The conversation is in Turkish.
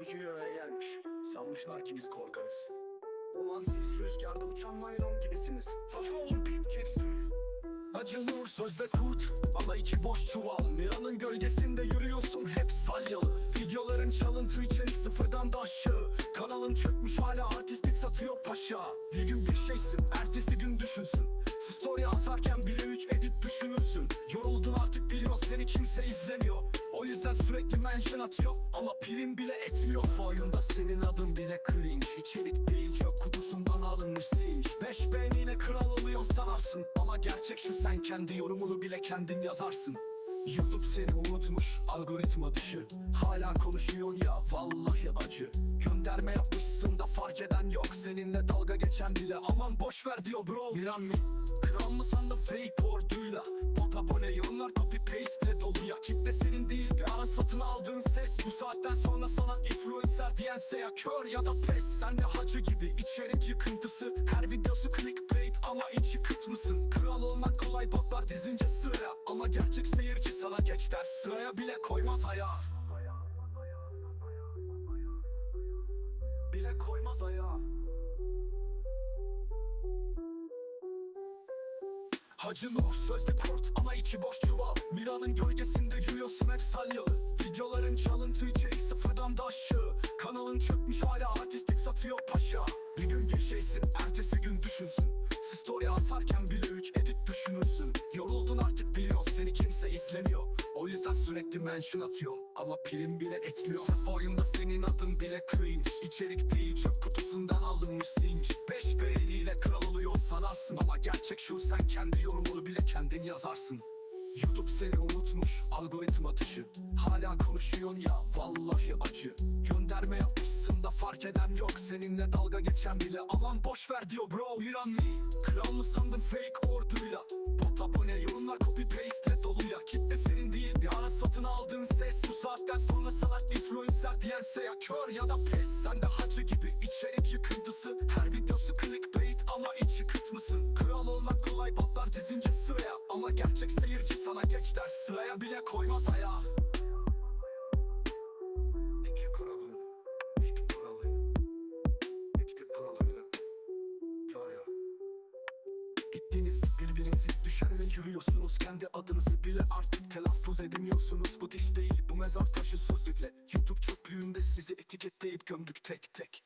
Bir araya gelmiş. Sanmışlar ki biz korkarız. Ulan siz rüzgarda uçan naylon gibisiniz. Hafif olun Pinkins. Acı nur sözde kurt ama içi boş çuval Miranın gölgesinde yürüyorsun hep salyalı Videoların çalıntı içerik sıfırdan da aşağı Kanalın çökmüş hala artistik satıyor paşa Bir gün bir şeysin ertesi gün düşünsün Story atarken sürekli mention atıyor Ama prim bile etmiyor. Bu oyunda senin adın bile cringe. İçerik değil çöp kutusundan alınmış sinç. Beş beğeniyle kral oluyor sanarsın. Ama gerçek şu sen kendi yorumunu bile kendin yazarsın. YouTube seni unutmuş algoritma dışı. Hala konuşuyorsun ya vallahi acı. Gönderme yapmışsın da fark eden yok. Seninle dalga geçen bile aman boş ver diyor bro. Miran mı? Kral mı sandın? Fake orduyla. Bot abone yorumlar copy paste dolu ya. Kitle senin diyense ya kör ya da pes. Sen de hacı gibi içerik yıkıntısı. Her videosu clickbait ama içi kıt mısın? Kral olmak kolay botlar dizince sıraya Ama gerçek seyirci sana geç der. Sıraya bile koymaz ayağa Bile koymaz ayağa Hacı Nur sözde kurt ama içi boş çuval. Mira'nın gölgesinde yürüyorsun hep salyalı mention atıyorum Ama prim bile etmiyor. Sırf oyunda senin adın bile cringe. İçerik değil çöp kutusundan alınmış sinç Beş beğeniyle kral oluyor sanarsın. Ama gerçek şu sen kendi yorumunu bile kendin yazarsın. YouTube seni unutmuş algoritma dışı Hala konuşuyorsun ya vallahi acı. Gönderme yapmışsın da fark eden yok. Seninle dalga geçen bile. Aman boş ver diyor bro Miran mi? Kral mı sandın fake influencer diyense ya kör ya da pes. Sen de hacı gibi içerik yıkıntısı. Her videosu clickbait ama içi kıt mısın? Kral olmak kolay botlar dizince sıraya. Ama gerçek seyirci sana geç der. Sıraya bile koymaz ayağa İki düşer ve yürüyorsunuz Kendi adınızı bile artık telaffuz edemiyorsunuz. Bu diş değil bu mezar taşı sözlükle. YouTube çöplüğünde sizi etiketleyip gömdük tek tek